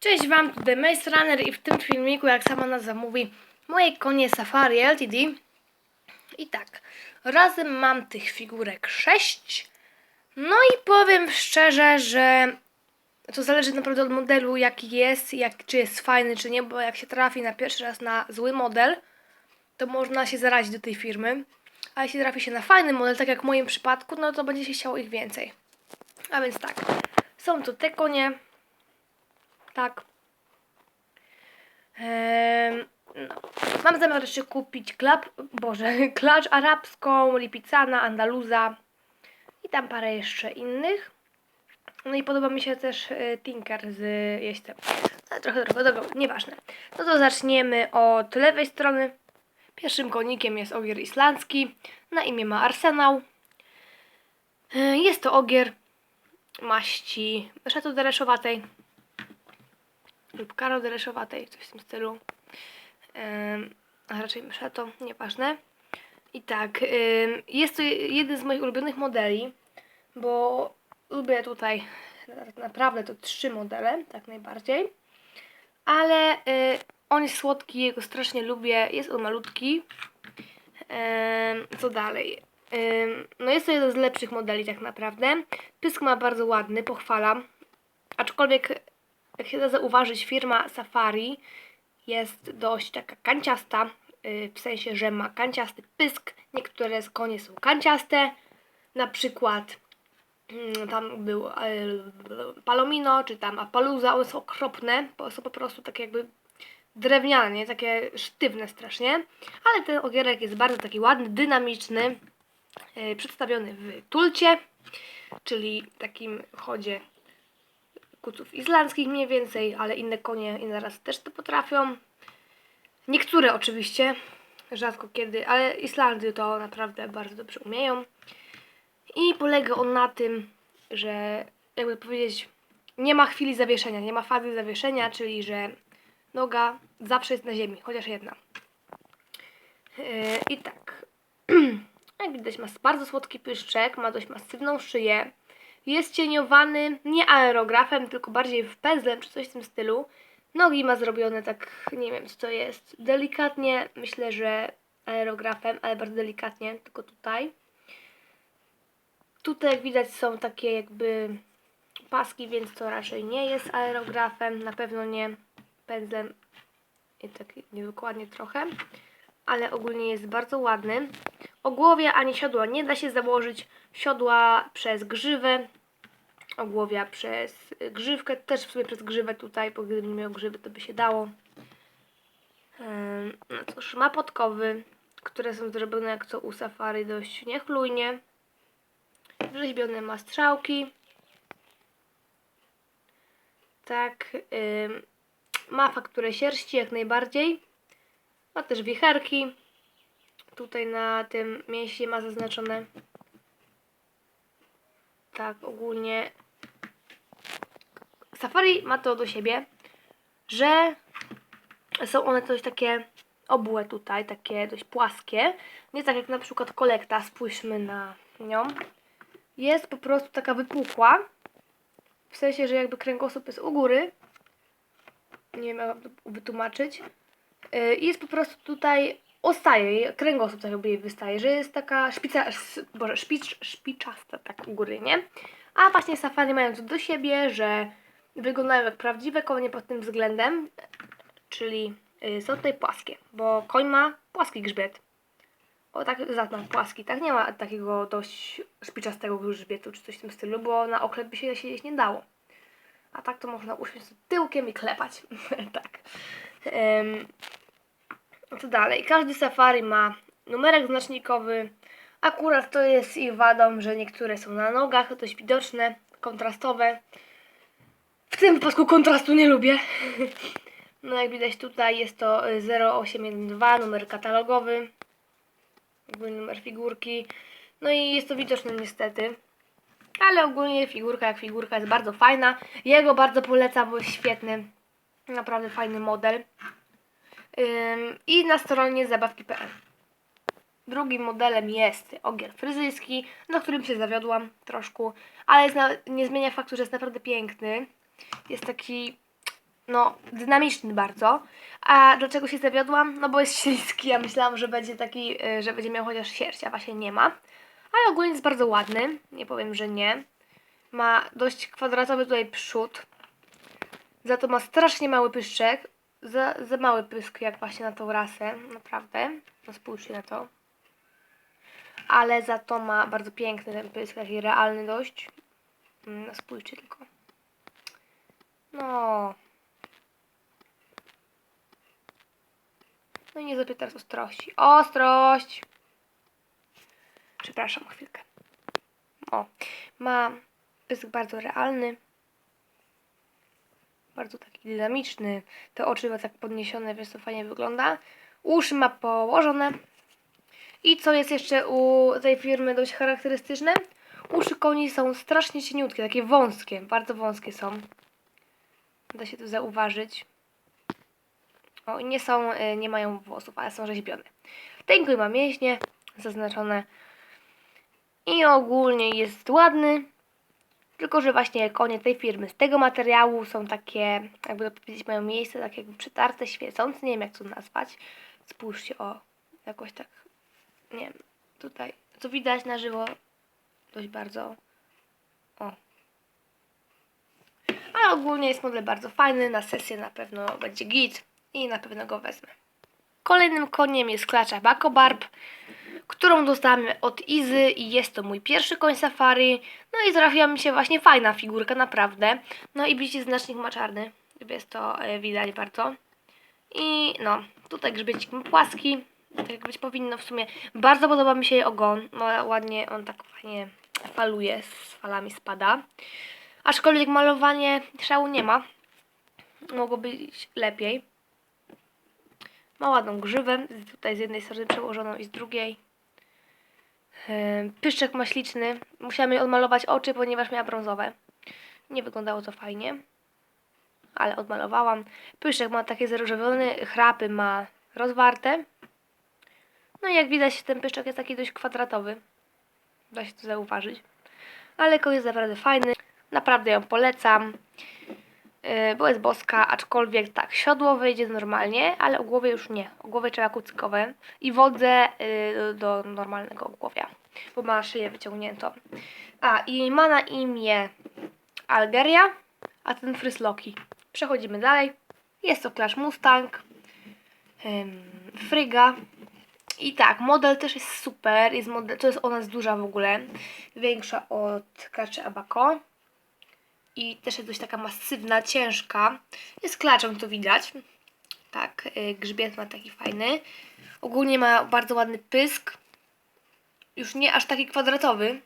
Cześć Wam, tutaj Maze Runner i w tym filmiku, jak sama nazwa mówi, moje konie Safari LTD. I tak, razem mam tych figurek 6. No i powiem szczerze, że to zależy naprawdę od modelu, jaki jest, jak, czy jest fajny, czy nie, bo jak się trafi na pierwszy raz na zły model, to można się zarazić do tej firmy. A jeśli trafi się na fajny model, tak jak w moim przypadku, no to będzie się chciało ich więcej. A więc tak, są tu te konie, tak. Ehm, no. Mam zamiar jeszcze kupić klap, boże, klacz arabską, lipicana, andaluza i tam parę jeszcze innych. No i podoba mi się też e, Tinker z jeźdźcem. Ale trochę, dobra, nieważne. No to zaczniemy od lewej strony. Pierwszym konikiem jest ogier islandzki. Na imię ma Arsenał. E, Jest to ogier maści szatodereszowatej lub karodereszowatej, coś w tym stylu. A raczej myszato, nieważne. I tak, jest to jeden z moich ulubionych modeli, bo lubię tutaj naprawdę to trzy modele, tak najbardziej. Ale y, on jest słodki, jego strasznie lubię, jest on malutki. Co dalej? No jest to jeden z lepszych modeli tak naprawdę. Pysk ma bardzo ładny, pochwalam. Aczkolwiek jak się da zauważyć, firma Safari jest dość taka kanciasta, yy, w sensie, że ma kanciasty pysk. Niektóre z konie są kanciaste, na przykład mm, tam był yy, Palomino, czy tam Apaluza, one są okropne, bo są po prostu takie jakby drewniane, nie? takie sztywne strasznie, ale ten ogierek jest bardzo taki ładny, dynamiczny, yy, przedstawiony w tulcie, czyli takim chodzie kuców islandzkich mniej więcej, ale inne konie inne rasy też to potrafią. Niektóre oczywiście, rzadko kiedy, ale Islandy to naprawdę bardzo dobrze umieją. I polega on na tym, że jakby powiedzieć, nie ma chwili zawieszenia, nie ma fazy zawieszenia, czyli że noga zawsze jest na ziemi, chociaż jedna. Yy, I tak. Jak widać ma bardzo słodki pyszczek, ma dość masywną szyję. Jest cieniowany nie aerografem, tylko bardziej w pędzlem czy coś w tym stylu. Nogi ma zrobione tak, nie wiem co to jest, delikatnie, myślę, że aerografem, ale bardzo delikatnie, tylko tutaj. Tutaj jak widać są takie jakby paski, więc to raczej nie jest aerografem, na pewno nie pędzlem i tak niedokładnie trochę, ale ogólnie jest bardzo ładny. O głowie ani siodła nie da się założyć, siodła przez grzywę, ogłowia przez grzywkę, też w sumie przez grzywę tutaj, bo gdybym miał grzywy, to by się dało. No cóż, ma podkowy, które są zrobione jak co u safari dość niechlujnie. Wrzeźbione ma strzałki. Tak. Ma fakturę sierści jak najbardziej. Ma też wicherki. Tutaj na tym mięsie ma zaznaczone. Tak, ogólnie Safari ma to do siebie, że są one coś takie obłe tutaj, takie dość płaskie. Nie tak jak na przykład kolekta, spójrzmy na nią. Jest po prostu taka wypukła. W sensie, że jakby kręgosłup jest u góry. Nie wiem jak to wytłumaczyć. I jest po prostu tutaj ostaje kręgosłup tak jakby jej wystaje, że jest taka szpica, boże, szpicz, szpiczasta tak u góry, nie? A właśnie safari mają to do siebie, że wyglądają jak prawdziwe konie pod tym względem, czyli y, są tutaj płaskie, bo koń ma płaski grzbiet. O tak zatnął płaski, tak nie ma takiego dość szpiczastego grzbietu czy coś w tym stylu, bo na oklep by się siedzieć nie dało. A tak to można usiąść tyłkiem i klepać. tak. Em, co dalej? Każdy safari ma numerek znacznikowy. Akurat to jest ich wadą, że niektóre są na nogach, dość widoczne, kontrastowe. W tym wypadku kontrastu nie lubię. No jak widać tutaj jest to y, 0812, numer katalogowy. Jakby numer figurki. No i jest to widoczne niestety. Ale ogólnie figurka jak figurka jest bardzo fajna. Jego bardzo polecam, bo jest świetny. Naprawdę fajny model. I na stronie zabawki.pl. Drugim modelem jest ogier fryzyjski, na którym się zawiodłam troszkę, ale jest na, nie zmienia faktu, że jest naprawdę piękny. Jest taki no, dynamiczny bardzo. A dlaczego się zawiodłam? No bo jest śliski. Ja myślałam, że będzie taki, y, że będzie miał chociaż sierść, a właśnie nie ma. Ale ogólnie jest bardzo ładny. Nie powiem, że nie. Ma dość kwadratowy tutaj przód. Za to ma strasznie mały pyszczek. Za, za mały pysk jak właśnie na tą rasę. Naprawdę. No spójrzcie na to. Ale za to ma bardzo piękny ten pysk, taki realny dość. Mm, No spójrzcie tylko. No. No i nie złapię teraz ostrości. Ostrość! Przepraszam, chwilkę. O, ma pysk bardzo realny. Bardzo taki dynamiczny. Te oczy ma tak podniesione, więc to fajnie wygląda. Uszy ma położone. I co jest jeszcze u tej firmy dość charakterystyczne? Uszy koni są strasznie cieniutkie, takie wąskie, bardzo wąskie są. Da się to zauważyć. O, nie są, y, nie mają włosów, ale są rzeźbione. Ten ma mięśnie zaznaczone. I ogólnie jest ładny. Tylko, że właśnie konie tej firmy z tego materiału są takie, jakby to powiedzieć, mają miejsce tak jakby przetarte, świecące. Nie wiem jak to nazwać. Spójrzcie, o, jakoś tak, nie wiem, tutaj, co widać na żywo, dość bardzo, o. Ale ogólnie jest model bardzo fajny, na sesję na pewno będzie git i na pewno go wezmę. Kolejnym koniem jest klacza Bakobarb, którą dostałam od Izy i jest to mój pierwszy koń safari. No i trafiła mi się właśnie fajna figurka, naprawdę. No i bliźni znacznik ma czarny, jest to e, widać bardzo. I no, tutaj grzbiecik ma płaski, tak jak być powinno w sumie. Bardzo podoba mi się jej ogon, no ładnie on tak fajnie faluje, z falami spada. Aczkolwiek malowanie szału nie ma. Mogło być lepiej. Ma ładną grzywę, tutaj z jednej strony przełożoną i z drugiej. Pyszczek ma śliczny. Musiałam jej odmalować oczy, ponieważ miała brązowe. Nie wyglądało to fajnie. Ale odmalowałam. Pyszczek ma takie zaróżowione, chrapy ma rozwarte. No i jak widać ten pyszczek jest taki dość kwadratowy. Da się to zauważyć. Ale koń jest naprawdę fajny. Naprawdę ją polecam. Yy, bo jest boska, aczkolwiek tak, siodło wejdzie normalnie, ale o głowie już nie. O głowie trzeba kucykowe i wodzę yy, do normalnego ogłowia, bo ma szyję wyciągniętą. A, i ma na imię Algeria, a ten Frysloki. Przechodzimy dalej. Jest to Clash Mustang, Fryga. I tak, model też jest super, jest model, to jest ona jest duża w ogóle, większa od Klaczy Abaco i też jest dość taka masywna, ciężka. Jest klaczem, to widać. Tak, y, grzbiet ma taki fajny. Ogólnie ma bardzo ładny pysk. Już nie aż taki kwadratowy.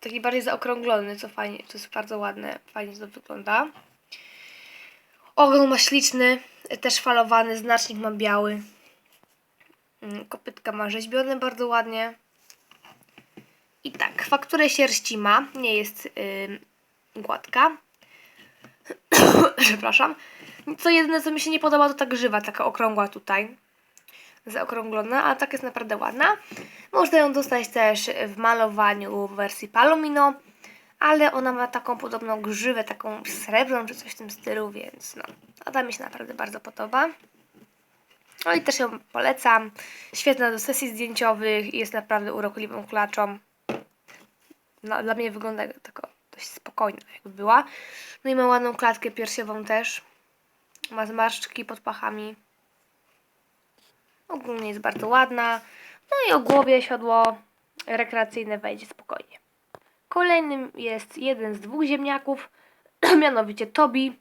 Taki bardziej zaokrąglony, co fajnie, to jest bardzo ładne, fajnie to wygląda. Ogon ma śliczny, też falowany, znacznik ma biały. Mm, Kopytka ma rzeźbione bardzo ładnie. I tak, fakturę sierści ma, nie jest ym, gładka. Przepraszam. Co jedyne, co mi się nie podoba, to ta grzywa, taka okrągła tutaj. Zaokrąglona, a tak jest naprawdę ładna. Można ją dostać też w malowaniu w wersji Palomino, ale ona ma taką podobną grzywę, taką srebrną czy coś w tym stylu, więc no, a ta mi się naprawdę bardzo podoba. No i też ją polecam. Świetna do sesji zdjęciowych i jest naprawdę urokliwą klaczą. No, dla mnie wygląda taka dość spokojna jakby była. No i ma ładną klatkę piersiową też. Ma zmarszczki pod pachami. Ogólnie jest bardzo ładna. No i o głowie siodło rekreacyjne wejdzie spokojnie. Kolejnym jest jeden z dwóch ziemniaków, mianowicie Tobi,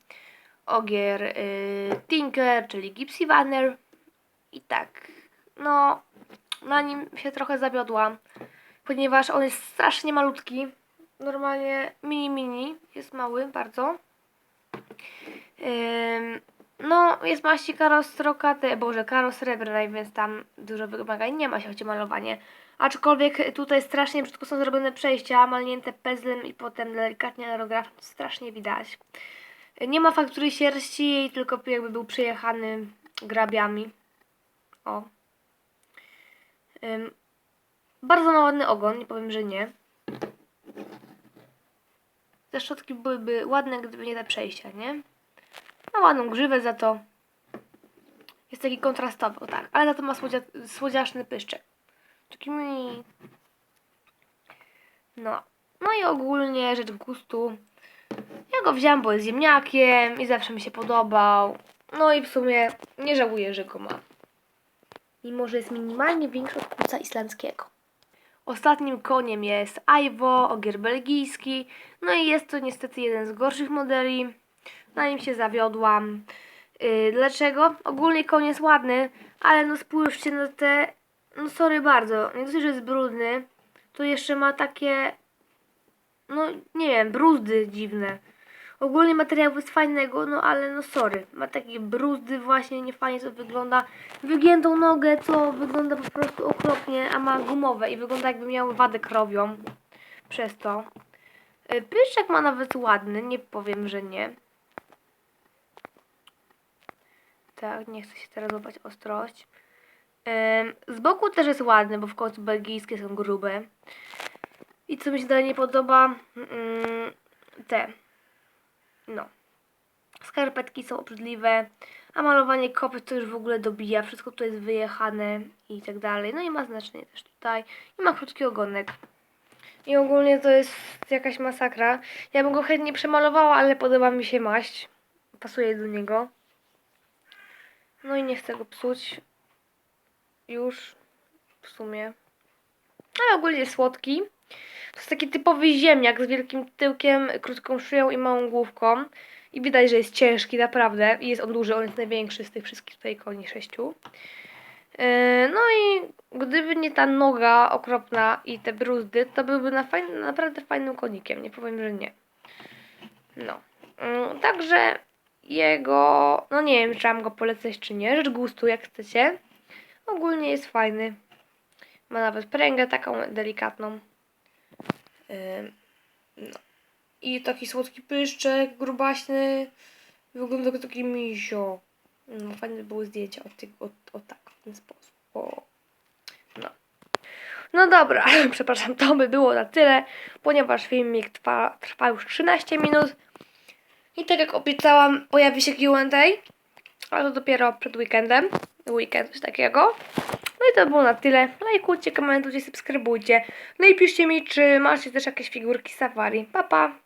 ogier y, Tinker, czyli Gypsy Vanner. I tak, no, na nim się trochę zawiodłam, ponieważ on jest strasznie malutki. Normalnie mini mini, jest mały bardzo. No, jest maści karo strokaty, boże, karo srebrnej, więc tam dużo wymagań nie ma, się chodzi o malowanie. Aczkolwiek tutaj strasznie brzydko są zrobione przejścia, malnięte pezlem i potem delikatnie aerografem, to strasznie widać. Nie ma faktury sierści, tylko jakby był przejechany grabiami. O. Ym, bardzo ma ładny ogon, nie powiem, że nie. Te szczotki byłyby ładne, gdyby nie te przejścia, nie? No ładną grzywę za to. Jest taki kontrastowy, tak. Ale za to ma słodzia, słodziaszny pyszczek. Taki mini. No. No i ogólnie rzecz gustu. Ja go wziąłem, bo jest ziemniakiem i zawsze mi się podobał. No i w sumie nie żałuję, że go mam. Mimo, że jest minimalnie większy od kuca islandzkiego. Ostatnim koniem jest Aiwo, ogier belgijski. No i jest to niestety jeden z gorszych modeli. Na nim się zawiodłam. Yy, dlaczego? Ogólnie koń jest ładny, ale no spójrzcie na te... No sorry bardzo, nie dość, że jest brudny, to jeszcze ma takie... No nie wiem, bruzdy dziwne. Ogólnie materiał jest fajnego, no ale no sorry. Ma takie bruzdy właśnie, niefajnie to wygląda. Wygiętą nogę, co wygląda po prostu okropnie, a ma gumowe i wygląda jakby miał wadę krowią. Przez to. Y, Pyszczek ma nawet ładny, nie powiem, że nie. Tak, nie chcę się teraz złapać ostrość. Z boku też jest ładny, bo w końcu belgijskie są grube. I co mi się dalej nie podoba, mm, te, no. Skarpetki są obrzydliwe, a malowanie kopyt to już w ogóle dobija. Wszystko tu jest wyjechane i tak dalej. No i ma znaczenie też tutaj. I ma krótki ogonek. I ogólnie to jest jakaś masakra. Ja bym go chętnie przemalowała, ale podoba mi się maść. Pasuje do niego. No i nie chcę go psuć. Już w sumie. Ale ogólnie jest słodki. To jest taki typowy ziemniak z wielkim tyłkiem, krótką szyją i małą główką. I widać, że jest ciężki, naprawdę. I jest on duży, on jest największy z tych wszystkich tutaj koni sześciu. Yy, No i gdyby nie ta noga okropna i te bruzdy, to byłby na naprawdę fajnym konikiem. Nie powiem, że nie. No. Yy, Także jego, no nie wiem, czy mam go polecać, czy nie. Rzecz gustu, jak chcecie. Ogólnie jest fajny. Ma nawet pręgę taką delikatną. No. I taki słodki pyszczek, grubaśny. Wygląda jak taki misio. No, fajne by były zdjęcia od o tak, w ten sposób. O. No. No dobra, przepraszam, to by było na tyle, ponieważ filmik trwa, trwa już 13 minut. I tak jak obiecałam, pojawi się Q&A, ale to dopiero przed weekendem. Weekend, coś takiego. To było na tyle. Lajkujcie, komentujcie, subskrybujcie. No i piszcie mi, czy macie też jakieś figurki safari. Pa, pa!